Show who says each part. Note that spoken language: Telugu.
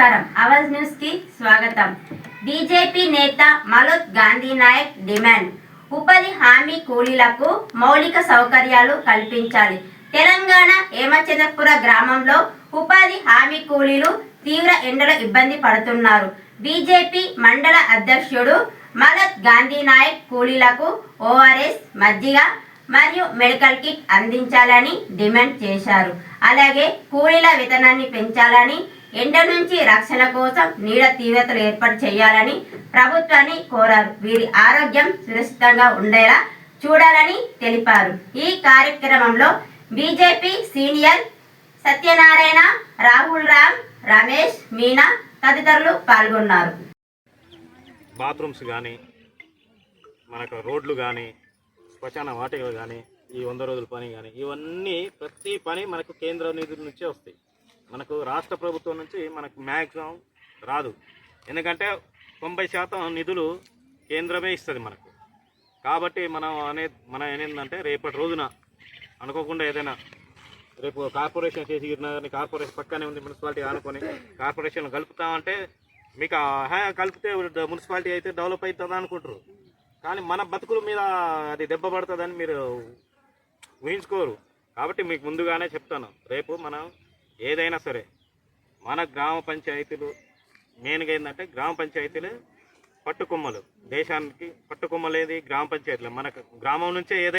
Speaker 1: నమస్కారం. అవజ్ న్యూస్కి స్వాగతం. బీజేపీ నేత మలోత్ గాంధీ నాయక్ డిమాండ్. ఉపాధి హామీ కూలీలకు మౌలిక సౌకర్యాలు కల్పించాలి. తెలంగాణ ఏమచంద్రపుర గ్రామంలో ఉపాధి హామీ కూలీలు తీవ్ర ఎండలో ఇబ్బంది పడుతున్నారు. బీజేపీ మండల అధ్యక్షుడు మలత్ గాంధీ నాయక్ కూలీలకు ఓఆర్ఎస్ మజ్జిగ మరియు మెడికల్ కిట్ అందించాలని డిమాండ్ చేశారు. అలాగే కూలీల వేతనాన్ని పెంచాలని ఎండ నుంచి రక్షణ కోసం నీడ తీవ్రతలు ఏర్పాటు చేయాలని ప్రభుత్వాన్ని కోరారు. వీరి ఆరోగ్యం సురక్షితంగా ఉండేలా చూడాలని తెలిపారు. ఈ కార్యక్రమంలో బీజేపీ సీనియర్ సత్యనారాయణ రాహుల్ రామ్ రమేష్ మీనా తదితరులు పాల్గొన్నారు.
Speaker 2: బాత్రూమ్స్ కానీ మనకు రోడ్లు కానీ శ్మశాన వాటికలు కానీ ఈ వంద రోజుల పని కానీ ఇవన్నీ ప్రతి పని మనకు కేంద్ర నిధుల నుంచే వస్తాయి. మనకు రాష్ట్ర ప్రభుత్వం నుంచి మనకు మ్యాక్సిమం రాదు. ఎందుకంటే తొంభై శాతం నిధులు కేంద్రమే ఇస్తుంది మనకు. కాబట్టి మనం అనే మనం ఏంటంటే రేపటి రోజున అనుకోకుండా ఏదైనా రేపు కార్పొరేషన్ చేసి కానీ కార్పొరేషన్ పక్కనే ఉంది మున్సిపాలిటీ అనుకొని కార్పొరేషన్ కలుపుతామంటే మీకు ఆ హా కలిపితే మున్సిపాలిటీ అయితే డెవలప్ అవుతుంది అనుకుంటారు. కానీ మన బతుకుల మీద అది దెబ్బ పడుతుందని మీరు ఊహించుకోరు. కాబట్టి మీకు ముందుగానే చెప్తాను. రేపు మనం ఏదైనా సరే మన గ్రామ పంచాయతీలు మెయిన్గా ఏంటంటే గ్రామ పంచాయతీలు పట్టుకొమ్మలు. దేశానికి పట్టుకొమ్మలేది గ్రామ పంచాయతీలు. మన గ్రామం నుంచే ఏదైనా